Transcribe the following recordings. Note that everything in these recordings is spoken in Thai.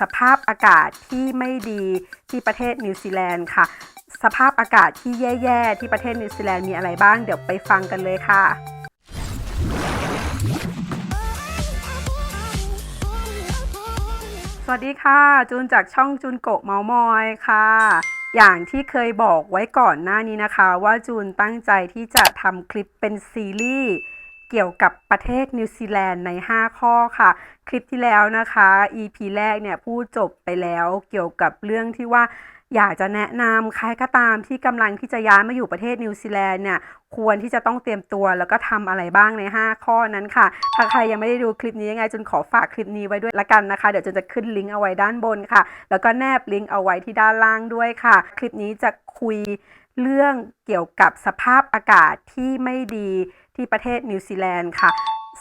สภาพอากาศที่ไม่ดีที่ประเทศนิวซีแลนด์ค่ะ สภาพอากาศที่แย่ๆที่ประเทศนิวซีแลนด์มีอะไรบ้าง เดี๋ยวไปฟังกันเลยค่ะสวัสดีค่ะ จูนจากช่องจูนโกะเมามอยค่ะ อย่างที่เคยบอกไว้ก่อนหน้านี้นะคะ ว่าจูนตั้งใจที่จะทำคลิปเป็นซีรีส์ เกี่ยวกับประเทศนิวซีแลนด์ใน 5 ข้อค่ะ คลิปที่แล้วนะคะ EP แรกเนี่ยพูดจบไปแล้วเกี่ยวกับเรื่องที่ว่าอยากจะแนะนำใครก็ตามที่กำลังที่จะย้ายมาอยู่ประเทศนิวซีแลนด์เนี่ยควรที่จะต้องเตรียมตัวแล้วก็ทำอะไรบ้างใน 5 ข้อนั้นค่ะ ถ้าใครยังไม่ได้ดูคลิปนี้ยังไงจุนขอฝากคลิปนี้ไว้ด้วยละกันนะคะ เดี๋ยวจุนจะขึ้นลิงก์เอาไว้ด้านบนค่ะ แล้วก็แนบลิงก์เอาไว้ที่ด้านล่างด้วยค่ะ คลิปนี้จะคุยเรื่องเกี่ยวกับสภาพอากาศที่ไม่ดี ที่ประเทศนิวซีแลนด์ค่ะ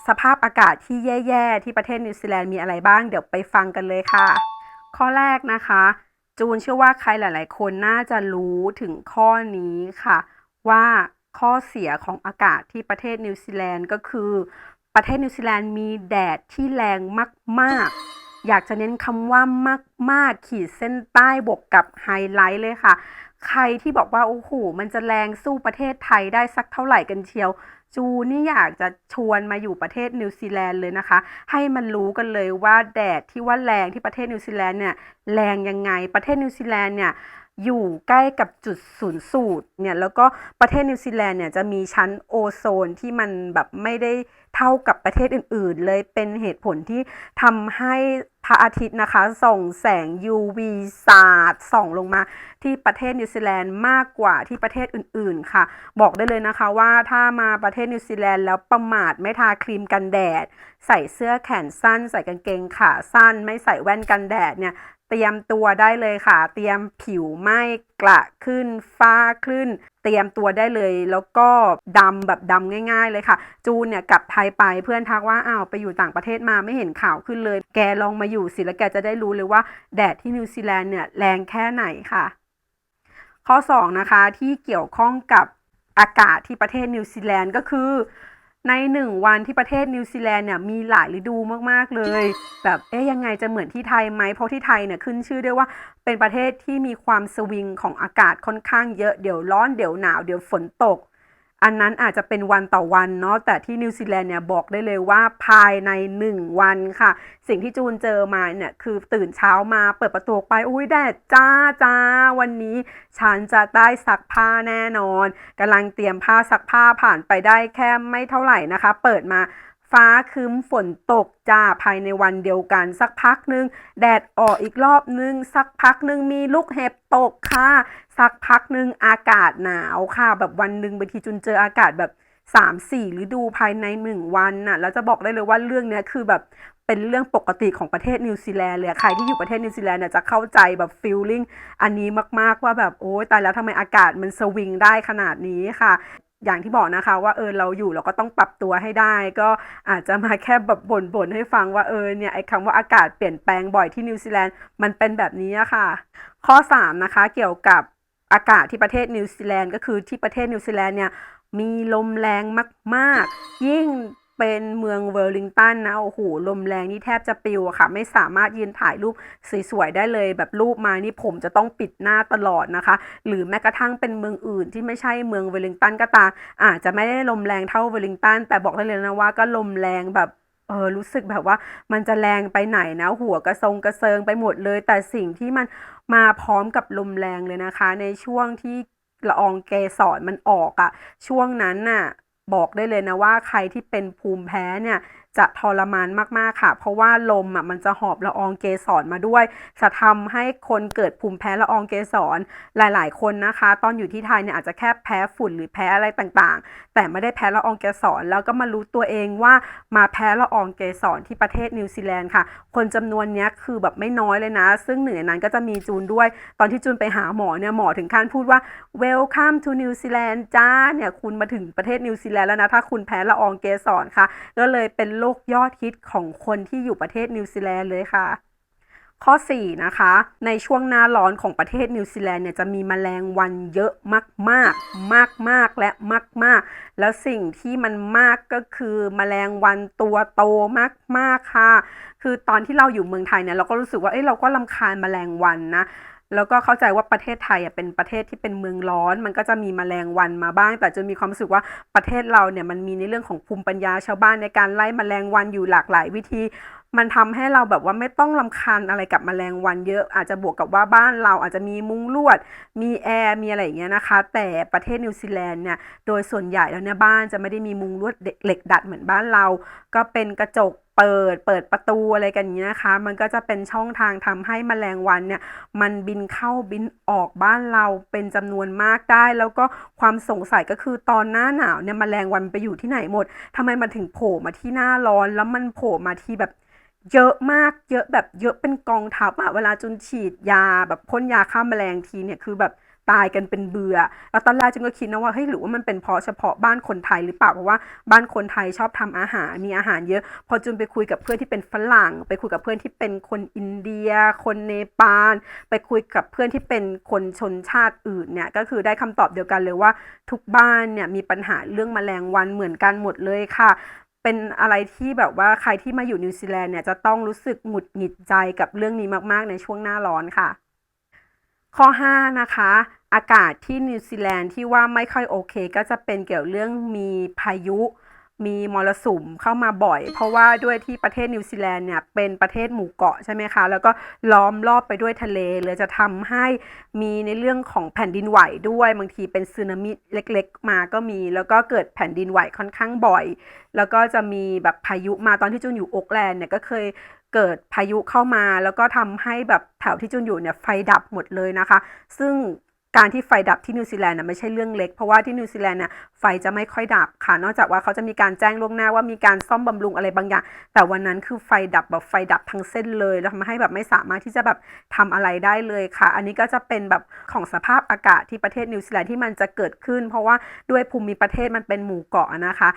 สภาพอากาศที่แย่ๆ ที่ประเทศนิวซีแลนด์มีอะไรบ้าง เดี๋ยวไปฟังกันเลยค่ะ ข้อแรกนะคะ จูนเชื่อว่าใครหลายๆ คนน่าจะรู้ถึงข้อนี้ค่ะ ว่าข้อเสียของอากาศที่ประเทศนิวซีแลนด์ก็คือ ประเทศนิวซีแลนด์มีแดดที่แรงมากๆอยากจะเน้นคำว่ามากๆขีดเส้นใต้บวกกับไฮไลท์เลยค่ะ ใครที่บอกว่า โอ้โห มันจะแรงสู้ประเทศไทยได้สักเท่าไหร่กันเชียว จูนี่อยากจะชวนมาอยู่ประเทศนิวซีแลนด์เลยนะคะ ให้มันรู้กันเลยว่าแดดที่ว่าแรงที่ประเทศนิวซีแลนด์เนี่ยแรงยังไงประเทศนิวซีแลนด์เนี่ยอยู่ใกล้กับจุดศูนย์สูตรเนี่ยแล้วก็ประเทศนิวซีแลนด์เนี่ยจะมีชั้นโอโซนที่มันแบบไม่ได้ เท่ากับประเทศอื่น ๆ เลยเป็นเหตุผลที่ทำให้พระอาทิตย์นะคะ ส่งแสง UV สาดส่องลงมาที่ประเทศนิวซีแลนด์มากกว่าที่ประเทศอื่น ๆ ค่ะ บอกได้เลยนะคะว่าถ้ามาประเทศนิวซีแลนด์แล้วประมาทไม่ทาครีมกันแดด ใส่เสื้อแขนสั้น ใส่กางเกงขาสั้น ไม่ใส่แว่นกันแดดเนี่ย เตรียมตัวได้เลยค่ะ เตรียมผิวไหม้กระขึ้นฟ้าขึ้น เตรียมตัวได้เลย แล้วก็ดำแบบดำง่าย ๆ เลยค่ะ จูนเนี่ยกลับไทยไปเพื่อนทักว่าอ้าวไปอยู่ต่างประเทศมาไม่เห็นข่าวขึ้นเลย แกลองมาอยู่สิแล้วแกจะได้รู้เลยว่าแดดที่นิวซีแลนด์เนี่ยแรงแค่ไหนค่ะ ข้อ 2 นะคะที่เกี่ยวข้องกับอากาศที่ประเทศนิวซีแลนด์ก็คือ ในหนึ่งวันที่ประเทศนิวซีแลนด์เนี่ยมีหลายฤดูมากๆเลย แบบเอ๊ยยังไงจะเหมือนที่ไทยไหมเพราะที่ไทยเนี่ยขึ้นชื่อด้วยว่าเป็นประเทศที่มีความสวิงของอากาศค่อนข้างเยอะเดี๋ยวร้อนเดี๋ยวหนาวเดี๋ยวฝนตก อันนั้นอาจจะเป็นวันต่อวันเนาะแต่ที่นิวซีแลนด์เนี่ยบอกได้เลยว่าภายใน 1 วันค่ะ สิ่งที่จูนเจอมาเนี่ยคือตื่นเช้ามาเปิดประตูไปอุ้ยแดดจ้าจ้าวันนี้ ฉันจะได้ซักผ้าแน่นอนกำลังเตรียมผ้าซักผ้าผ่านไปได้แค่ไม่เท่าไหร่นะคะ เปิดมา ฟ้าครึ้มฝนตกจ้าภายในวันเดียวกัน สักพักหนึ่งแดดออกอีกรอบนึง สักพักหนึ่งมีลูกเห็บตกค่ะ สักพักหนึ่งอากาศหนาวค่ะ แบบวันหนึ่งบางทีจุนเจออากาศแบบ3 4ฤดูภายใน1วันน่ะแล้วจะบอกได้เลยว่าเรื่องนี้คือแบบเป็นเรื่องปกติของประเทศนิวซีแลนด์เลยใครที่อยู่ประเทศนิวซีแลนด์เนี่ยจะเข้าใจแบบฟีลลิ่งอันนี้มาก ๆ ว่าแบบโอ๊ยตายแล้วทำไมอากาศมันสวิงได้ขนาดนี้ค่ะ อย่างที่บอกนะคะว่าเออเราอยู่เราก็ต้องปรับตัวให้ได้ ก็อาจจะมาแค่แบบบ่นๆให้ฟังว่าเออเนี่ยไอ้คำว่าอากาศเปลี่ยนแปลงบ่อยที่นิวซีแลนด์มันเป็นแบบนี้ค่ะ ข้อ 3 นะคะ เกี่ยวกับอากาศที่ประเทศนิวซีแลนด์ก็คือที่ประเทศนิวซีแลนด์เนี่ยมีลมแรงมาก ๆ ยิ่ง เป็นเมืองเวอร์ลิงตันนะโอ้โหลมแรงนี่แทบจะปิวอะค่ะ ไม่สามารถยืนถ่ายรูปสวยๆได้เลย แบบรูปมานี่ผมจะต้องปิดหน้าตลอดนะคะ หรือแม้กระทั่งเป็นเมืองอื่นที่ไม่ใช่เมืองเวลลิงตันก็ตามอาจจะไม่ได้ลมแรงเท่าเวลลิงตันแต่บอกได้เลยนะว่าก็ลมแรงแบบเออรู้สึกแบบว่ามันจะแรงไปไหนนะ หัวกระทรงกระเซิงไปหมดเลย แต่สิ่งที่มันมาพร้อมกับลมแรงเลยนะคะ ในช่วงที่ละอองเกสรมันออกอะช่วงนั้นน่ะ บอกได้เลยนะว่าใครที่เป็นภูมิแพ้เนี่ย จะทรมานมากๆค่ะ เพราะว่าลมอะมันจะหอบละอองเกสรมาด้วย จะทำให้คนเกิดภูมิแพ้ละอองเกสรหลาย ๆ คนนะคะ ตอนอยู่ที่ไทยเนี่ยอาจจะแค่แพ้ฝุ่นหรือแพ้อะไรต่างๆ แต่ไม่ได้แพ้ละอองเกสรแล้วก็มารู้ตัวเองว่ามาแพ้ละอองเกสรที่ประเทศนิวซีแลนด์ค่ะ คนจำนวนเนี้ยคือแบบไม่น้อยเลยนะ ซึ่งหนึ่งในนั้นก็จะมีจูนด้วย ตอนที่จูนไปหาหมอเนี่ยหมอถึงขั้นพูดว่า welcome to New Zealand จ้าเนี่ยคุณมาถึงประเทศนิวซีแลนด์แล้วนะถ้าคุณแพ้ละอองเกสรค่ะก็เลยเป็นโรคยอดฮิตของคนที่อยู่ประเทศนิวซีแลนด์เลยค่ะ ข้อ 4 นะคะ ในช่วงหน้าร้อนของประเทศนิวซีแลนด์เนี่ยจะมีแมลงวันเยอะมากๆ มากๆและมากๆแล้วสิ่งที่มันมากก็คือแมลงวันตัวโตมากๆค่ะ คือตอนที่เราอยู่เมืองไทยเนี่ยเราก็รู้สึกว่าเอ้ยเราก็ลำคาญแมลงวันนะ แล้วก็เข้าใจว่าประเทศไทยเป็นประเทศที่เป็นเมืองร้อน มันก็จะมีแมลงวันมาบ้าง แต่จนมีความรู้สึกว่าประเทศเราเนี่ยมันมีในเรื่องของภูมิปัญญาชาวบ้านในการไล่แมลงวันอยู่หลากหลายวิธีมันทำให้เราแบบว่าไม่ต้องรำคาญอะไรกับแมลงวันเยอะ อาจจะบวกกับว่าบ้านเราอาจจะมีมุ้งลวด มีแอร์ มีอะไรอย่างเงี้ยนะคะ แต่ประเทศนิวซีแลนด์เนี่ย โดยส่วนใหญ่แล้วเนี่ยบ้านจะไม่ได้มีมุ้งลวดเหล็กดัดเหมือนบ้านเรา ก็เป็นกระจก เปิดเปิดประตูอะไรกันอย่างเงี้นะคะ มันก็จะเป็นช่องทางทำให้แมลงวันเนี่ยมันบินเข้าบินออกบ้านเราเป็นจำนวนมากได้ แล้วก็ความสงสัยก็คือตอนหน้าหนาวเนี่ยแมลงวันไปอยู่ที่ไหนหมดทำไมมันถึงโผล่มาที่หน้าร้อน แล้วมันโผล่มาที่แบบเยอะมากเยอะแบบเยอะเป็นกองทัพอะเวลาจุนฉีดยาแบบพ่นยาฆ่าแมลงทีเนี่ยคือแบบ ตายกันเป็นเบื่อ แล้วตอนแรกจุนก็คิดนะว่าเฮ้ยหรือว่ามันเป็นเพราะเฉพาะบ้านคนไทยหรือเปล่าเพราะว่าบ้านคนไทยชอบทำอาหารมีอาหารเยอะ พอจุนไปคุยกับเพื่อนที่เป็นฝรั่ง ไปคุยกับเพื่อนที่เป็นคนอินเดีย คนเนปาลไปคุยกับเพื่อนที่เป็นคนชนชาติอื่นเนี่ยก็คือได้คำตอบเดียวกันเลยว่าทุกบ้านเนี่ยมีปัญหาเรื่องแมลงวันเหมือนกันหมดเลยค่ะเป็นอะไรที่แบบว่าใครที่มาอยู่นิวซีแลนด์เนี่ยจะต้องรู้สึกหงุดหงิดใจกับเรื่องนี้มาก ๆ ในช่วงหน้าร้อนค่ะ ข้อ 5 นะคะ อากาศที่นิวซีแลนด์ที่ว่าไม่ค่อยโอเค ก็จะเป็นเกี่ยวเรื่องมีพายุ มีมรสุมเข้ามาบ่อย เพราะว่าด้วยที่ประเทศนิวซีแลนด์เนี่ยเป็นประเทศหมู่เกาะใช่ไหมคะ แล้วก็ล้อมรอบไปด้วยทะเลเลยจะทำให้มีในเรื่องของแผ่นดินไหวด้วย บางทีเป็นสึนามิเล็กๆ มาก็มี แล้วก็เกิดแผ่นดินไหวค่อนข้างบ่อย แล้วก็จะมีแบบพายุมาตอนที่จุนอยู่โอ๊กแลนด์เนี่ยก็เคยเกิดพายุเข้ามาแล้วก็ทำให้แบบแถวที่จุนอยู่เนี่ยไฟดับหมดเลยนะคะ ซึ่ง การที่ไฟดับที่นิวซีแลนด์น่ะไม่ใช่เรื่องเล็ก เพราะว่าที่นิวซีแลนด์เนี่ยไฟจะไม่ค่อยดับค่ะ นอกจากว่าเขาจะมีการแจ้งล่วงหน้าว่ามีการซ่อมบำรุงอะไรบางอย่าง แต่วันนั้นคือไฟดับแบบไฟดับทั้งเส้นเลยแล้วทำให้แบบไม่สามารถที่จะแบบทำอะไรได้เลยค่ะ อันนี้ก็จะเป็นแบบของสภาพอากาศที่ประเทศนิวซีแลนด์ที่มันจะเกิดขึ้น เพราะว่าด้วยภูมิประเทศมันเป็นหมู่เกาะนะคะ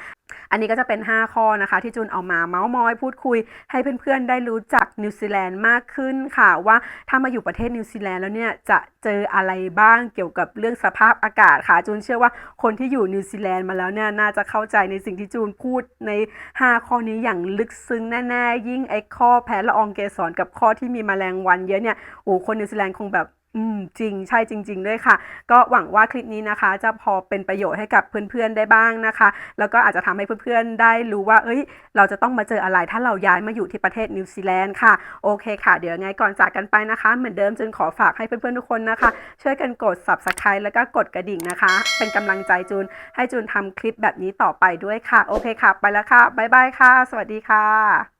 อันนี้ก็จะเป็น 5 ข้อนะคะ ที่จูนเอามาเมาส์มอยพูดคุย ให้เพื่อนๆได้รู้จักนิวซีแลนด์มากขึ้นค่ะ ว่าถ้ามาอยู่ประเทศนิวซีแลนด์แล้วเนี่ยจะเจออะไรบ้างเกี่ยวกับเรื่องสภาพอากาศค่ะ จูนเชื่อว่าคนที่อยู่นิวซีแลนด์มาแล้วเนี่ยน่าจะเข้าใจในสิ่งที่จูนพูดใน 5 ข้อนี้อย่างลึกซึ้งแน่ๆยิ่งไอ้ข้อแพ้ละอองเกสรกับข้อที่มีแมลงวันเยอะเนี่ยโอ้คนนิวซีแลนด์คงแบบ อืมจริงใช่จริง ๆ ด้วยค่ะ ก็หวังว่าคลิปนี้นะคะ จะพอเป็นประโยชน์ให้กับเพื่อนๆได้บ้างนะคะ แล้วก็อาจจะทำให้เพื่อนๆได้รู้ว่า เอ้ย เราจะต้องมาเจออะไรถ้าเราย้ายมาอยู่ที่ประเทศนิวซีแลนด์ค่ะโอเคค่ะ เดี๋ยวยังไงก่อนจากกันไปนะคะ เหมือนเดิมจนขอฝากให้เพื่อนๆทุกคนนะคะ ช่วยกันกด subscribe แล้วก็กดกระดิ่งนะคะ เป็นกำลังใจจูน ให้จูนทำคลิปแบบนี้ต่อไปด้วยค่ะ โอเคค่ะ ไปแล้วค่ะบ๊ายบายค่ะ สวัสดีค่ะ